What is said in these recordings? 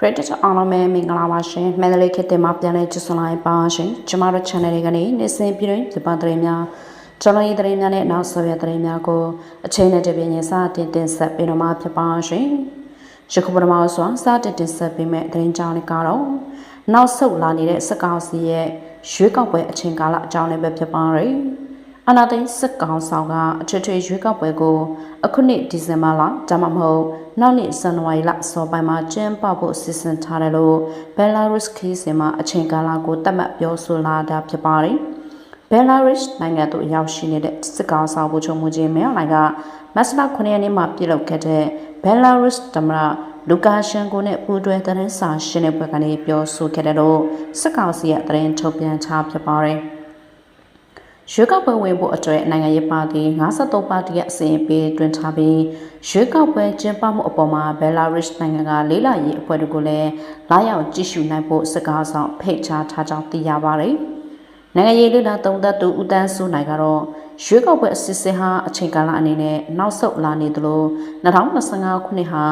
Credit အားလုံးပဲမင်္ဂလာပါရှင်။မန္တလေးခေတ်တင်မှာပြန်လည်ကြည့်လိုက်ပါရှင်။ကျမတို့ channel လေးကနေနေ့စဉ်ပြည်တွင်းပြပသတင်းများကျွန်တော်ရေးသတင်းများနဲ့နောက်ဆက်ရသတင်းများကိုအချိန်နဲ့တပြည့်ညစတင်တင်ဆက်ပေးတော့မှာဖြစ်ပါရှင်။ယခုပထမဆုံးစတင်တင်ဆက်ပေးမယ့်သတင်းကြောင်းလေးကတော့နောက်ဆုတ်လာနေတဲ့စကောက်စီရဲ့ရွေးကောက်ပွဲအချိန်ကာလအကြောင်းလေးပဲဖြစ်ပါရယ်။ အနာသိန်းစစ်ကောင်ဆောင်ကအထွေထွေရွေးကောက်ပွဲကိုအခုနှစ်ဒီဇင်ဘာလဒါမှမဟုတ်နောက်နှစ်ဇန်နဝါရီလအစောပိုင်းမှာကျင်းပဖို့စီစဉ်ထားတယ်လို့ဘယ်လာရုစ်ခီးစင်မှာအချိန်ကာလကိုသတ်မှတ်ပြောဆိုလာတာဖြစ်ပါတယ်။ဘယ်လာရုစ်နိုင်ငံသို့ရောက်ရှိနေတဲ့စစ်ကောင်ဆောင်ဗိုလ်ချုပ်မှုကြီးမဲအောင်လိုင်ကမက်စလာ9ရက်နေ့မှာပြုလုပ်ခဲ့တဲ့ဘယ်လာရုစ်သမ္မတလူကာရှန်ကိုနဲ့ပူးတွဲသတင်းစာရှင်းလင်းပွဲကနေပြောဆိုခဲ့တယ်လို့စစ်ကောင်စီရဲ့သတင်းထုတ်ပြန်ချဖြစ်ပါတယ်။ ရွေးကောက်ပွဲဝင်ဖို့အတွက်နိုင်ငံရေးပါတီ53ပါတီရဲ့အစီအပေးတွင်ထားပြီးရွေးကောက်ပွဲကျင်းပမှုအပေါ်မှာဘယ်လာရုစ်နိုင်ငံကလေးလာရေးအဖွဲ့တို့ကိုလည်းလာရောက်ကြည့်ရှုနိုင်ဖို့စကားဆောင်ဖိတ်ကြားထားကြောင်းသိရပါတယ်။နိုင်ငံရေးလူလာသုံးသက်သူဦးတန်းစုနိုင်ကတော့ရွေးကောက်ပွဲအစစ်စစ်ဟာအချိန်ကာလအနေနဲ့နောက်ဆုတ်လာနေသလို2025ခုနှစ်ဟာ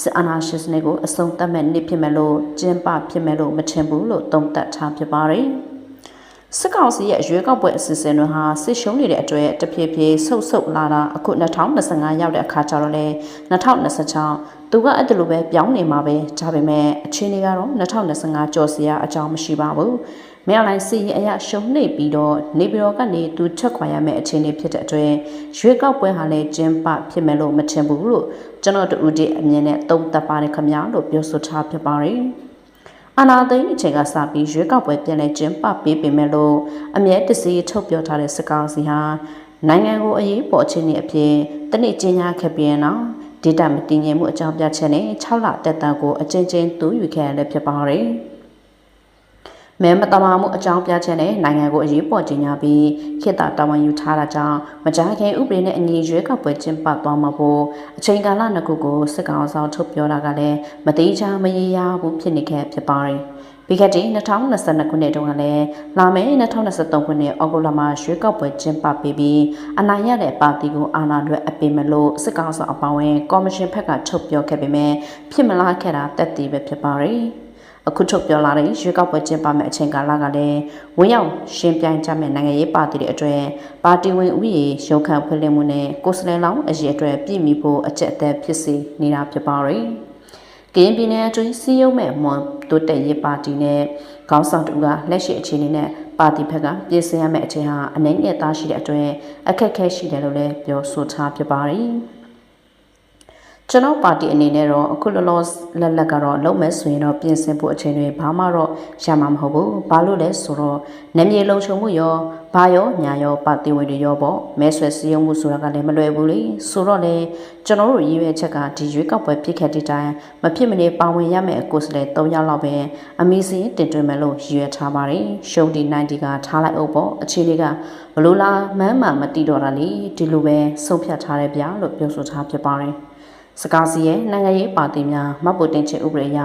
စစ်အာဏာရှင်စနစ်ကိုအဆုံးသတ်မဲ့နှစ်ဖြစ်မယ်လို့ကျင်းပဖြစ်မယ်လို့မထင်ဘူးလို့သုံးသပ်ထားဖြစ်ပါတယ်။ စစ်ကောင်စီရဲ့ရွေးကောက်ပွဲအစီအစဉ်တွေဟာစစ်ရှုံးနေတဲ့အတွက်တဖြည်းဖြည်းဆုတ်ဆုတ်လာတာအခု2025ရောက်တဲ့အခါကျတော့လေ2026သူကအဲ့ဒါလိုပဲပြောင်းနေမှာပဲဒါပေမဲ့အခြေအနေကတော့2025ကျော်စီရအကြောင်းမရှိပါဘူးမင်းအလိုက်စီရင်အရာရှုံးနေပြီးတော့နေပြည်တော်ကနေသူထွက်ခွာရမယ့်အခြေအနေဖြစ်တဲ့အတွက်ရွေးကောက်ပွဲဟာလည်းကျင်းပဖြစ်မယ်လို့မထင်ဘူးလို့ကျွန်တော်တို့ဒီအမြင်နဲ့သုံးသပ်ပါတယ်ခင်ဗျာလို့ပြောဆိုထားဖြစ်ပါတယ် အာနာသိန်းအချိန်ကစပြီးရွေးကောက်ပွဲပြန်လည်ကျင်းပပေးပေမဲ့လို့အမြဲတစေထုတ်ပြောထားတဲ့စကားစီဟာနိုင်ငံကိုအရေးပေါ်အခြေအနေအဖြစ်တနစ်ကျင်းညာခဲ့ပြီးနောက်ဒေတာမတည်ငြိမ်မှုအကြောင်းပြချက်နဲ့6လတက်တန်ကိုအကျဉ်းချင်းတူးယူခဲ့ရလည်းဖြစ်ပါတယ်။ မဲမတမာမှုအကြောင်းပြချက်နဲ့နိုင်ငံကိုအရေးပေါ်ကြီးညာပြီးခေတ္တတာဝန်ယူထားတာကြောင့်မကြာခင်ဥပဒေနဲ့အညီရွေးကောက်ပွဲကျင်းပသွားမှာဖို့အချိန်ကာလနှစ်ခုကိုစစ်ကောင်ဆောင်ထုတ်ပြောတာကလည်းမတိကျမရေရာဘူးဖြစ်နေခဲ့ဖြစ်ပါတယ်။ပြီးခဲ့တဲ့2022ခုနှစ်တုန်းကလည်းလာမယ့်2023ခုနှစ်ဩဂုတ်လမှာရွေးကောက်ပွဲကျင်းပပေးပြီးအနိုင်ရတဲ့ပါတီကိုအာဏာလွှဲအပ်ပေးမလို့စစ်ကောင်ဆောင်အပောင်းဝင်ကော်မရှင်ဘက်ကထုတ်ပြောခဲ့ပေမဲ့ဖြစ်မလာခဲ့တာတက်တည်ပဲဖြစ်ပါတယ်။ အခုထုတ်ပြောလာတဲ့ရွေးကောက်ပွဲကျင်းပမယ့်အချိန်ကာလကလည်းဝင်းရောက်ရှင်းပြိုင်ကြမယ့်နိုင်ငံရေးပါတီတွေအတွက်ပါတီဝင်ဥယျာဉ်ရုံးခန့်ဖွင့်လှစ်မှုနဲ့ကိုယ်စားလှယ်လောင်းအရေးအတွက်ပြည်မီဖို့အကြက်အသက်ဖြစ်စေနေတာဖြစ်ပါရယ်။ကရင်ပြည်နယ်အတွင်းစီးရုံးမဲ့မွန်တိုးတက်ရေးပါတီနဲ့ခေါင်းဆောင်တူကလက်ရှိအခြေအနေနဲ့ပါတီဘက်ကပြည်စင်ရမယ့်အချိန်ဟာအနေနဲ့သားရှိတဲ့အတွက်အခက်အခဲရှိတယ်လို့လည်းပြောဆိုထားဖြစ်ပါရယ်။ ကျွန်တော်ပါတီအနေနဲ့တော့အခုလောလောလက်လက်ကတော့လုံးမဲ့ဆိုရင်တော့ပြင်ဆင်ဖို့အချိန်တွေဘာမှတော့ရမှာမဟုတ်ဘူးဘာလို့လဲဆိုတော့နေမြေလုံခြုံမှုရောဘာရောညာရောပါတီဝင်တွေရောပေါ့မဲဆွယ်စည်းရုံးမှုဆိုတာကလည်းမလွယ်ဘူးလေဆိုတော့လေကျွန်တော်တို့ရည်ရွယ်ချက်ကဒီရွေးကောက်ပွဲဖြစ်ခဲ့တဲ့တိုင်မဖြစ်မနေပါဝင်ရမယ့်ကိုယ်စားလှယ်၃ယောက်လောက်ပဲအမီစီတင်သွင်းမယ်လို့ရည်ရွယ်ထားပါတယ်ရှုံးဒီ90ကထားလိုက်အောင်ပေါ့အခြေလေးကဘလို့လားမမ်းမှမတိတော့တာလေဒီလိုပဲဆုံးဖြတ်ထားတယ်ဗျာလို့ပြောဆိုထားဖြစ်ပါတယ် စကားစီရဲ့နိုင်ငံရေးပါတီများမပုတ်တင်ချေဥပဒေအရ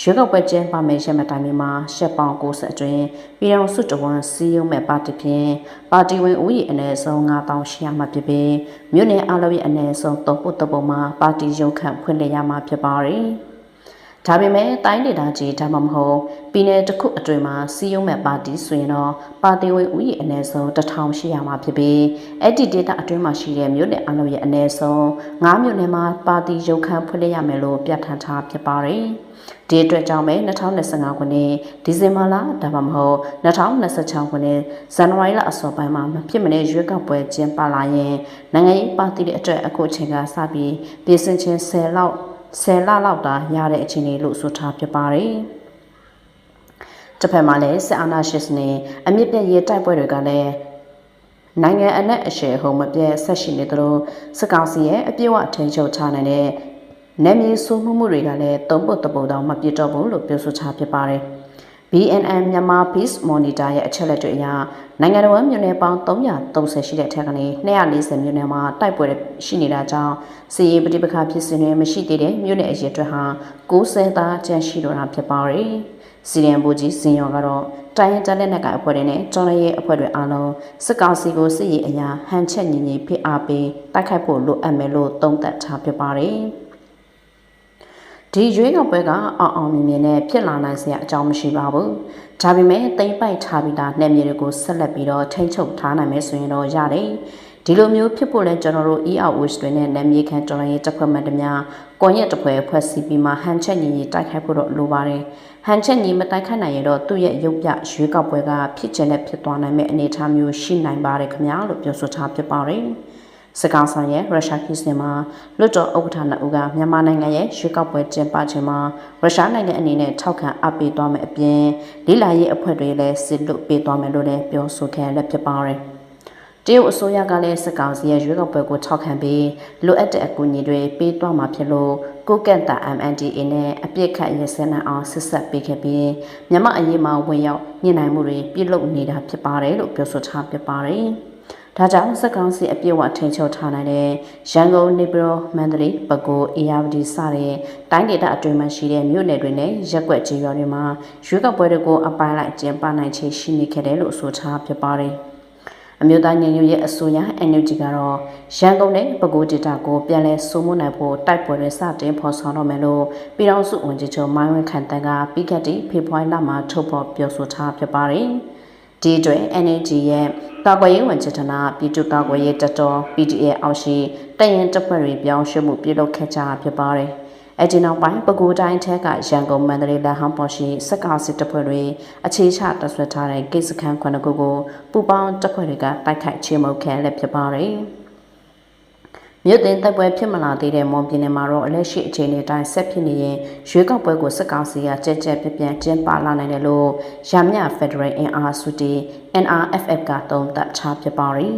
ရွေးကောက်ပွဲကျင်းပမယ့်ရက်မတိုင်မီမှာရှက်ပေါင်90အတွင်းပြည်တော်စုတဝန်စီယုံမဲ့ပါတီဖြင့်ပါတီဝင်ဦးရေအနည်းဆုံး9000ရှိရမှာဖြစ်ပြီးမြို့နယ်အလုံးရဲ့အနည်းဆုံး3ပုတ်တပုံမှာပါတီရုံခန့်ဖွင့်လှစ်ရမှာဖြစ်ပါတယ်။ ဒါပေမဲ့တိုင်းဒေသကြီးဒါမှမဟုတ်ပြည်နယ်တစ်ခုအတွင်းမှာစီးရုံးမဲ့ပါတီဆိုရင်တော့ပါတီဝင်ဥယျာဉ်အနည်းဆုံး1000ရှိရမှာဖြစ်ပြီးအဲ့ဒီဒေသအတွင်းမှာရှိတဲ့မြို့နယ်အလုံးရဲ့အနည်းဆုံး9မြို့နယ်မှာပါတီရုံခန့်ဖွင့်လှစ်ရမယ်လို့ပြဋ္ဌာန်းထားဖြစ်ပါတယ်။ဒီအတွက်ကြောင့်ပဲ2025ခုနှစ်ဒီဇင်ဘာလဒါမှမဟုတ်2026ခုနှစ်ဇန်နဝါရီလအစောပိုင်းမှာမဖြစ်မနေရွေးကောက်ပွဲကျင်းပလာရင်နိုင်ငံရေးပါတီတွေအတွက်အခုအချိန်ကစပြီးပြည်စင်ချင်း10လောက် 10လလောက်တာရတဲ့အခြေအနေလို့ဆိုထားဖြစ်ပါတယ်။တစ်ဖက်မှာလည်းစစ်အာဏာရှင်စနစ်အမြင့်ပြည့်ရေးတိုက်ပွဲတွေကလည်းနိုင်ငံအနက်အရှယ်ဟုံမပြည့်ဆက်ရှိနေသလိုစစ်ကောင်စီရဲ့အပြည့်အဝထိန်းချုပ်ထားနိုင်တဲ့နယ်မြေစိုးမှုမှုတွေကလည်းသုံးပုတ်တပုတ်တောင်မပြတ်တော့ဘူးလို့ပြောဆိုထားဖြစ်ပါတယ်။ BNN မြန်မာ Peace Monitor ရဲ့အချက်လက်တွေအရနိုင်ငံတော်မြို့နယ်ပေါင်း330ရှိတဲ့ထက်ကနေ240မြို့နယ်မှာတိုက်ပွဲရှိနေတာကြောင့်စီရေးပဋိပက္ခဖြစ်စဉ်တွေမရှိသေးတဲ့မြို့နယ်အရေအတွက်ဟာ90သားကျန်ရှိတော့တာဖြစ်ပါတယ်။စီရန်ဘူကြီးစင်ရောကတော့တိုင်းရင်းတပ်လက်နက်ကိုင်အဖွဲ့တွေနဲ့တော်ရဲအဖွဲ့တွေအားလုံးစစ်ကောင်စီကိုစစ်ရေးအရာဟန်ချက်ညီညီဖိအားပေးတိုက်ခိုက်ဖို့လိုအပ်မယ်လို့သုံးသပ်ထားဖြစ်ပါတယ်။ ဒီရွေးကောက်ပွဲကအောင်အောင်မြင်မြင်နဲ့ဖြစ်လာနိုင်စရာအကြောင်းမရှိပါဘူး။ဒါပေမဲ့တိမ့်ပိုက်ထားပြီးသားနယ်မြေတွေကိုဆက်လက်ပြီးတော့ထိန်းချုပ်ထားနိုင်မယ်ဆိုရင်တော့ရတယ်။ဒီလိုမျိုးဖြစ်ဖို့လဲကျွန်တော်တို့ EOS တွေနဲ့နယ်မြေခံတော်လှန်ရေးတပ်ဖွဲ့မှတများကွန်ရက်တစ်ဖွဲ့ဖွဲ့စည်းပြီးမှဟန်ချက်ညီညီတိုက်ခိုက်ဖို့တော့လိုပါတယ်။ဟန်ချက်ညီမတိုက်ခိုက်နိုင်ရင်တော့သူ့ရဲ့ရုပ်ပြရွေးကောက်ပွဲကဖြစ်ချင်တဲ့ဖြစ်သွားနိုင်မဲ့အနေအထားမျိုးရှိနိုင်ပါတယ်ခင်ဗျာလို့ပြောဆိုထားဖြစ်ပါတယ်။ စကောင်းဆောင်ရဲ့ရုရှားခီးစင်မှာလွတ်တော်ဥက္ကဋ္ဌနှစ်ဦးကမြန်မာနိုင်ငံရဲ့ရွေးကောက်ပွဲကျင်းပခြင်းမှာရုရှားနိုင်ငံအနေနဲ့ထောက်ခံအပ်ပေးသွားမယ်အပြင်လိလာရေးအဖွဲ့တွေလည်းစစ်လွတ်ပေးသွားမယ်လို့လည်းပြောဆိုခဲ့လက်ဖြစ်ပါတယ်။တရုတ်အစိုးရကလည်းစကောင်းစီရဲ့ရွေးကောက်ပွဲကိုထောက်ခံပြီးလိုအပ်တဲ့အကူအညီတွေပေးသွားမှာဖြစ်လို့ကိုကန့်တာ MNDA နဲ့အပြစ်ခတ်ရစဲနှံအောင်ဆက်ဆက်ပေးခဲ့ပြီးမြန်မာအရေးမှာဝင်ရောက်ညှိနှိုင်းမှုတွေပြုလုပ်နေတာဖြစ်ပါတယ်လို့ပြောဆိုထားပြပါတယ်။ ဒါကြောင့်စက်ကောင်စီအပြည့်အဝထိန်ချုပ်ထားနိုင်တဲ့ရန်ကုန်နေပြည်တော်မန္တလေးပဲခူးအေရဝတီစတဲ့တိုင်းဒေသအတွင်းမှာရှိတဲ့မြို့နယ်တွေနဲ့ရက်ွက်ကျေးရွာတွေမှာရွေးကောက်ပွဲတွေကိုအပိုင်းလိုက်ကျင်းပနိုင်ခြေရှိနေခဲ့တယ်လို့ဆိုထားဖြစ်ပါတယ်။အမျိုးသားညီညွတ်ရေးအစိုးရ NUG ကတော့ရန်ကုန်နဲ့ပဲခူးဒေသကိုပြန်လည်စိုးမိုးနိုင်ဖို့တိုက်ပွဲတွေစတင်ဖော်ဆောင်တော့မယ်လို့ပြည်ထောင်စုဝန်ကြီးချုပ်မိုင်းဝင်းခန့်တန်းကပြီးခဲ့တဲ့ဖေဖော်ဝါရီလမှာထုတ်ဖော်ပြောဆိုထားဖြစ်ပါတယ်။ ဒီအတွက် NAG ရဲ့ကာကွယ်ရေးဝန်ကြီးဌာနပြည်သူ့ကာကွယ်ရေးတပ်တော် PDA အောက်ရှိတရင်တပ်ဖွဲ့တွေပြောင်းရွှေ့မှုပြုလုပ်ခဲ့ကြတာဖြစ်ပါတယ်။အဲဒီနောက်ပိုင်းပဲခူးတိုင်းထက်ကရန်ကုန်မန္တလေးလမ်းဟောင်းပေါ်ရှိစက်ကားစစ်တပ်ဖွဲ့တွေအခြေချတပ်ဆွဲထားတဲ့ကိစ္စခန်းခုနှစ်ခုကိုပူပေါင်းတပ်ဖွဲ့တွေကတိုက်ခိုက်ချေမှုန်းခဲ့လည်းဖြစ်ပါတယ်။ မြို့သိမ်းတိုက်ပွဲဖြစ်မလာသေးတဲ့မွန်ပြည်နယ်မှာတော့အလက်ရှိအခြေအနေတိုင်းဆက်ဖြစ်နေရင်ရွေးကောက်ပွဲကိုစစ်ကောင်စီကကြက်ကြက်ပြပြန့်ကျင်းပလာနိုင်တယ်လို့ရမြဖက်ဒရယ်အင်အားစုတီ NRFF ကသုံးသပ်ချပြပါရီ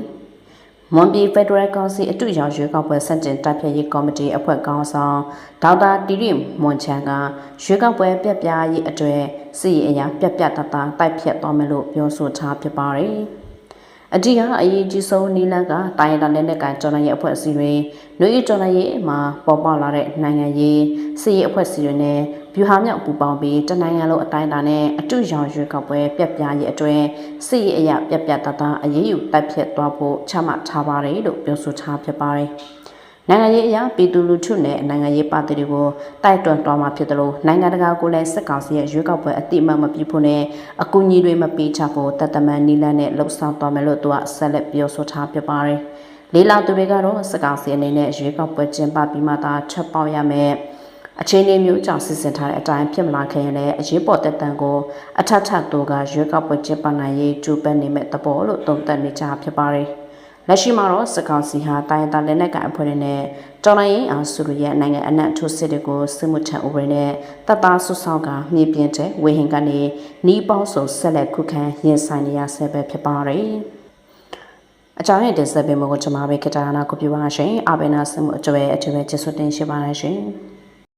မွန်ပြည်ဖက်ဒရယ်ကောင်စီအတူရောက်ရွေးကောက်ပွဲစတင်တိုက်ဖြတ်ရေးကော်မတီအဖွဲ့ကောင်းဆောင်ဒေါက်တာတီရီမွန်ချန်ကရွေးကောက်ပွဲပြက်ပြားရေးအတွေ့စီအရာပြက်ပြက်တတတိုက်ဖြတ်သွားမယ်လို့ပြောဆိုထားဖြစ်ပါတယ်။ အတိကအရေးကြီးဆုံးနီလန်းကတိုင်းရင်းသားလက်နက်ကိုင်တော်လှန်ရေးအဖွဲ့အစည်းတွေနှွေးတော်လှန်ရေးမှာပေါ်ပေါက်လာတဲ့နိုင်ငံရေးစစ်ရေးအဖွဲ့အစည်းတွေနဲ့ဗျူဟာမြောက်ပူးပေါင်းပြီးတနိုင်ငံလုံးအတိုင်းအတာနဲ့အတူရောင်ရွေးကောက်ပွဲပြက်ပြားရေးအတွင်းစစ်ရေးအရာပြက်ပြက်တသားအရေးယူတိုက်ဖြတ်သွားဖို့ချမှတ်ထားပါတယ်လို့ပြောဆိုထားဖြစ်ပါတယ်။ နိုင်ငံရေးအရာပြည်သူလူထုနဲ့နိုင်ငံရေးပါတီတွေကိုတိုက်တွန်းသွားမှာဖြစ်တယ်လို့နိုင်ငံတကာကိုလည်းစစ်ကောင်စီရဲ့ရွေးကောက်ပွဲအတိအမှတ်မပြုဖို့နဲ့အကူအညီတွေမပေးချဖို့တသက်မန်နီလန်းနဲ့လှုပ်ဆောင်သွားမယ်လို့သူကဆက်လက်ပြောဆိုထားပြပါတယ်။လေးလာသူတွေကတော့စစ်ကောင်စီအနေနဲ့ရွေးကောက်ပွဲကျင်းပပြီးမှသာချက်ပေါက်ရမယ်။အခြေအနေမျိုးကြောင့်စစ်စင်ထားတဲ့အတိုင်းဖြစ်မလာခင်ရင်လည်းအရေးပေါ်တက်တန်ကိုအထက်ထပ်တို့ကရွေးကောက်ပွဲကျင်းပနိုင်ရေးကြိုးပမ်းနေမဲ့သဘောလို့သုံးသပ်နေကြဖြစ်ပါတယ်။ လက်ရှိမှာတော့စကောင်စီဟာတိုင်းဒေသလက်နက်ကိုင်အဖွဲ့တွေနဲ့တော်လိုင်းရင်အောင်စုရဲ့နိုင်ငံအနက်ထိုးစစ်တွေကိုစစ်မှုထမ်းဥပဒေနဲ့တပ်သားဆုဆောင်ကမြေပြင်တဲ့ဝေဟင်ကနေနီးပေါင်းစုံဆက်လက်ခုခံရင်ဆိုင်နေရဆဲပဲဖြစ်ပါတယ်။အကြောင်းရင်းတင်ဆက်ပေးမှုကိုကျွန်မပဲကတာနာကိုပြပါရှင်။အဘိနာစမှုအကျွဲအကျွဲကျေစွတင်ရှိပါရရှင်။